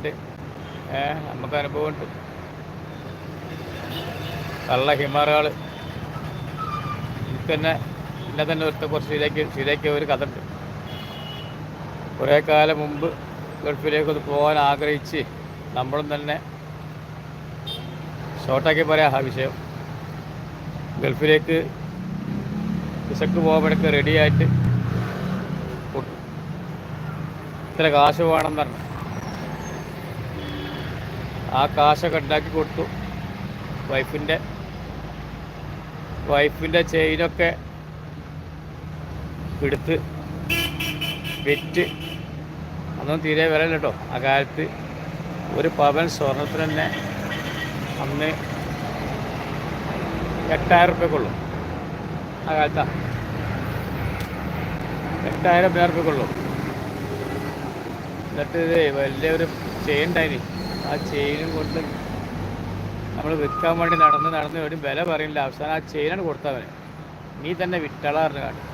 ഉണ്ട്. നമുക്ക് അനുഭവമുണ്ട്. കള്ള ഹിമാറുകൾ തന്നെ എന്നെ തന്നെ ഒരുത്ത കുറച്ച് ശരിയാക്കി ശരിയാക്കിയ ഒരു കഥ ഉണ്ട്. കുറേ കാലം മുമ്പ് ഗൾഫിലേക്ക് ഒന്ന് പോകാൻ ആഗ്രഹിച്ച് നമ്മളും തന്നെ ഷോർട്ടാക്കി പറയാം ആ വിഷയം. ഗൾഫിലേക്ക് വിസക്ക് പോകുമ്പോഴൊക്കെ റെഡിയായിട്ട് ഇത്ര കാശ് വേണം പറഞ്ഞു. ആ കാശൊക്കെ ഉണ്ടാക്കി കൊടുത്തു. വൈഫിന്റെ വൈഫിന്റെ ചെയിനൊക്കെ എടുത്ത് വിറ്റ്. അന്നും തീരെ വിലയില്ല കേട്ടോ. ആ കാലത്ത് ഒരു പവൻ സ്വർണത്തിന് തന്നെ അന്ന് എട്ടായിരം റുപ്യക്കുള്ളൂ ആ കാലത്താ. എട്ടായിരം പേർ റുപ്യക്കുള്ളൂ എന്നിട്ട് ഇത് വലിയൊരു ചെയിൻ ഉണ്ടായിന്. ആ ചെയിനും കൊണ്ട് നമ്മൾ വിൽക്കാൻ വേണ്ടി നടന്ന് നടന്ന് ഒരു വില പറയില്ല. അവസാനം ആ ചെയിനാണ് കൊടുത്തവന് നീ തന്നെ വിട്ടളാറിന് കാട്ടി.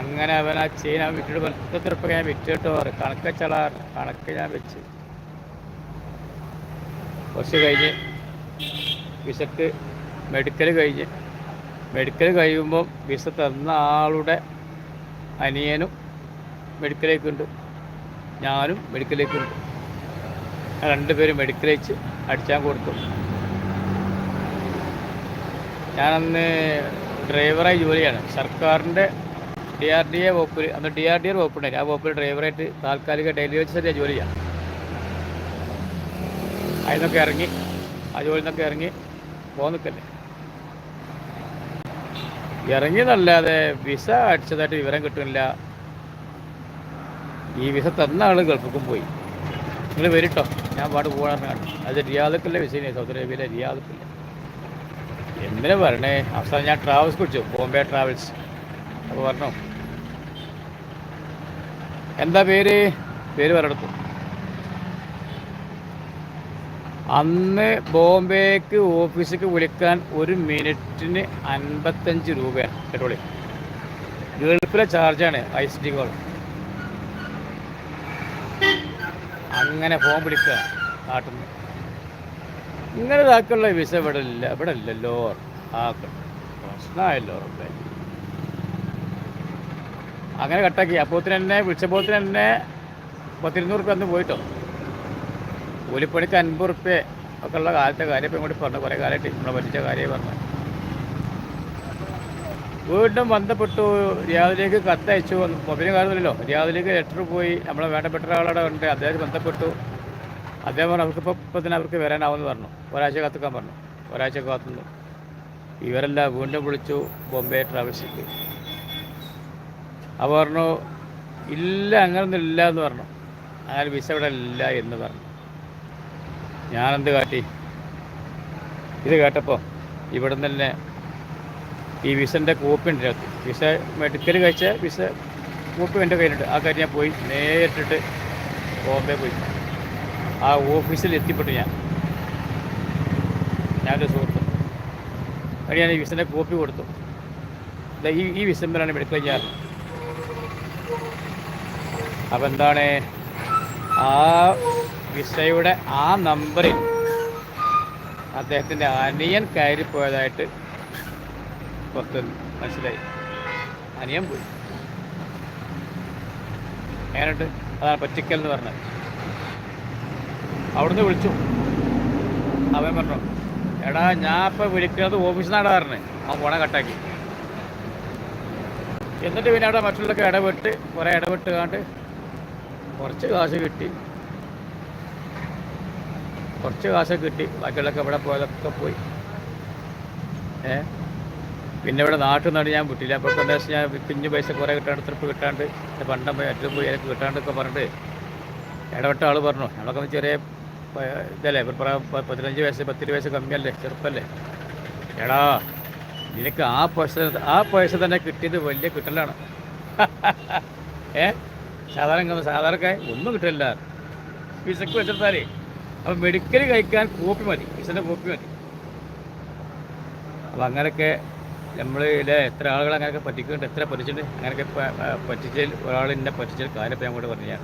അങ്ങനെ അവൻ ആ ചെയിൻ അവൻ വിട്ടിട്ട് പത്ത് ഞാൻ വിറ്റിട്ട് പറ കണക്ക് ചളാർ കണക്ക് ഞാൻ വെച്ച്. കുറച്ച് കഴിഞ്ഞ് വിസക്ക് മെഡിക്കൽ കഴിഞ്ഞ്. മെഡിക്കൽ കഴിയുമ്പം വിസ തന്ന ആളുടെ അനിയനും മെഡിക്കലേക്കുണ്ട്. ഞാനും മെഡിക്കലേക്ക് രണ്ടുപേരും മെഡിക്കലേച്ച് അടിച്ചാൻ കൊടുത്തു. ഞാനന്ന് ഡ്രൈവറായി ജോലിയാണ് സർക്കാരിന്റെ ഡി ആർ ഡി എ വകുപ്പിൽ അന്ന് ഡി ആർ ഡി എ വകുപ്പുണ്ടായി. ആ വകുപ്പിൽ ഡ്രൈവറായിട്ട് താൽക്കാലിക ഡെയിലി വെച്ചിട്ട് ജോലി ചെയ്യാം. അതിനൊക്കെ ഇറങ്ങി ആ ജോലിയിൽ നിന്നൊക്കെ ഇറങ്ങി പോന്നിക്കല്ലേ ഇറങ്ങിയതല്ലാതെ വിസ അടിച്ചതായിട്ട് വിവരം കിട്ടുന്നില്ല. ഈ വിസ തന്ന ആൾ ഗൾഫിക്കും പോയി. നിങ്ങൾ വരിട്ടോ? ഞാൻ പാട് പോകാനാണ് അത് റിയാദക്കല്ലേ വിസയിനെ സൗദി അറേബ്യയിലെ റിയാദക്കല്ല? എന്തിനാ പറഞ്ഞേ അവസാനം ഞാൻ ട്രാവൽസ് കുടിച്ചു ബോംബെ ട്രാവൽസ് അപ്പോൾ പറഞ്ഞോ? എന്താ പേര്? പേര് പറഞ്ഞു അന്ന് ബോംബെക്ക് ഓഫീസിലേക്ക് വിളിക്കാൻ ഒരു മിനിറ്റിന് അൻപത്തഞ്ച് രൂപയാണ്. പെട്രോളിയം ഗൾഫിലെ ചാർജാണ് ഐ സി ഡി കോൾ. അങ്ങനെ ഫോൺ വിളിക്കുക. നാട്ടിൽ നിന്ന് ഇങ്ങനെ ഇതാക്കുള്ള വിസ ഇവിടെ ഇല്ല. ഇവിടെ ഇല്ലല്ലോ. പ്രശ്നമായല്ലോ. അങ്ങനെ കട്ടാക്കി അപ്പോത്തിന് തന്നെ വിളിച്ചപ്പോത്തിന് തന്നെ പത്തിരുന്നൂറ് റുപ്യ അന്ന് പോയിട്ടോ. കൂലിപ്പണിക്ക് അൻപത് റുപ്യ ഒക്കെ ഉള്ള കാലത്തെ കാര്യം ഇപ്പം ഇങ്ങോട്ട് പറഞ്ഞു കുറേ കാലമായിട്ട് നമ്മളെ പറ്റിച്ച കാര്യമായി പറഞ്ഞു വീണ്ടും ബന്ധപ്പെട്ടു. റിയാദിലേക്ക് കത്തയച്ചു. മൊബൈലും കാണുന്നില്ലല്ലോ റിയാദിലേക്ക് ലെറ്റർ പോയി. നമ്മളെ വേണ്ടപ്പെട്ട ഒരാളവിടെ ഉണ്ട്. അദ്ദേഹം ബന്ധപ്പെട്ടു. അദ്ദേഹം പറഞ്ഞു അവർക്കിപ്പോൾ ഇപ്പം തന്നെ അവർക്ക് വരാനാവുമെന്ന് പറഞ്ഞു. ഒരാഴ്ച കത്തുക്കാൻ പറഞ്ഞു. ഒരാഴ്ച കാത്തുന്നു ഇവരെല്ലാം വീണ്ടും വിളിച്ചു ബോംബെ ട്രാവൽസിക്ക് അവർ പറഞ്ഞു ഇല്ല അങ്ങനൊന്നും ഇല്ല എന്ന് പറഞ്ഞു. അങ്ങനെ വിസ ഇവിടെ ഇല്ല എന്ന് പറഞ്ഞു. ഞാനെന്ത് കാട്ടി? ഇത് കേട്ടപ്പോൾ ഇവിടെ തന്നെ ഈ വിസന്റെ കോപ്പി ഉണ്ട് വിസ മെഡിക്കൽ കഴിച്ച വിസ കോപ്പി എന്റെ കയ്യിലുണ്ട്. ആ കാര്യം ഞാൻ പോയി നേരിട്ടിട്ട് ബോംബെ പോയി. ആ ഓഫീസിൽ എത്തിപ്പെട്ടു ഞാൻ. ഞാനൊരു സുഹൃത്ത്. അത് ഞാൻ ഈ വിസന്റെ കോപ്പി കൊടുത്തു. ഈ ഈ വിസമ്പിലാണ് മെഡിക്കൽ ഞാൻ അപ്പം എന്താണ്? ആ വിസയുടെ ആ നമ്പറിൽ അദ്ദേഹത്തിന്റെ അനിയൻ കയറിപ്പോയതായിട്ട് പുറത്ത് മനസ്സിലായി? അനിയൻ പോയി. അങ്ങനെയുണ്ട് അതാണ് പറ്റിക്കൽ എന്ന് പറഞ്ഞത്. അവിടുന്ന് വിളിച്ചു. അവൻ പറഞ്ഞു എടാ ഞാൻ ഇപ്പം വിളിക്കുന്നത് ഓഫീസിൽ നിന്നാണ് പറഞ്ഞത് അവൻ പോണ കട്ടാക്കി. എന്നിട്ട് പിന്നെ അവിടെ മറ്റുള്ളവർക്ക് ഇടപെട്ട് കുറേ ഇടപെട്ട് കാണ്ട് കുറച്ച് കാശ് കിട്ടി. കുറച്ച് കാശ് കിട്ടി. ബാക്കിയുള്ളൊക്കെ ഇവിടെ പോയതൊക്കെ പോയി. ഏ? പിന്നെ ഇവിടെ നാട്ടിൽ നിന്നാണ് ഞാൻ വിട്ടില്ല. അപ്പോൾ പ്രദേശം ഞാൻ കുഞ്ഞു പൈസ കുറേ കിട്ടാണ്ട് തൃപ്പ് കിട്ടാണ്ട് പണ്ടം പോയി അറ്റും പോയി എനിക്ക് കിട്ടാണ്ടൊക്കെ പറഞ്ഞിട്ട് ഇടപെട്ട ആൾ പറഞ്ഞു. ഒന്ന് ചെറിയ ഇതല്ലേ പതിനഞ്ച് വയസ്സ് പത്തിരു വയസ്സ് കമ്മിയല്ലേ ചെറുപ്പല്ലേ? എടാ നിനക്ക് ആ പൈസ ആ പൈസ തന്നെ കിട്ടിയത് വലിയ കിട്ടലാണ്. ഏ? സാധാരണ സാധാരണക്കാർ ഒന്നും കിട്ടില്ല വിസക്ക് വെച്ചെടുത്താലേ അപ്പം മെഡിക്കൽ കഴിക്കാൻ കോപ്പി മതി വിസന്റെ കോപ്പി മതി. അപ്പം അങ്ങനെയൊക്കെ നമ്മൾ ഇല്ലേ എത്ര ആളുകൾ അങ്ങനെയൊക്കെ പറ്റിക്കുന്നുണ്ട് എത്ര പറ്റിച്ചിട്ടുണ്ട് അങ്ങനെയൊക്കെ പറ്റിച്ചതിൽ ഒരാൾ എന്നെ പറ്റിച്ചതിൽ കാര്യം ഞാൻ കൂടെ പറഞ്ഞു ഞാൻ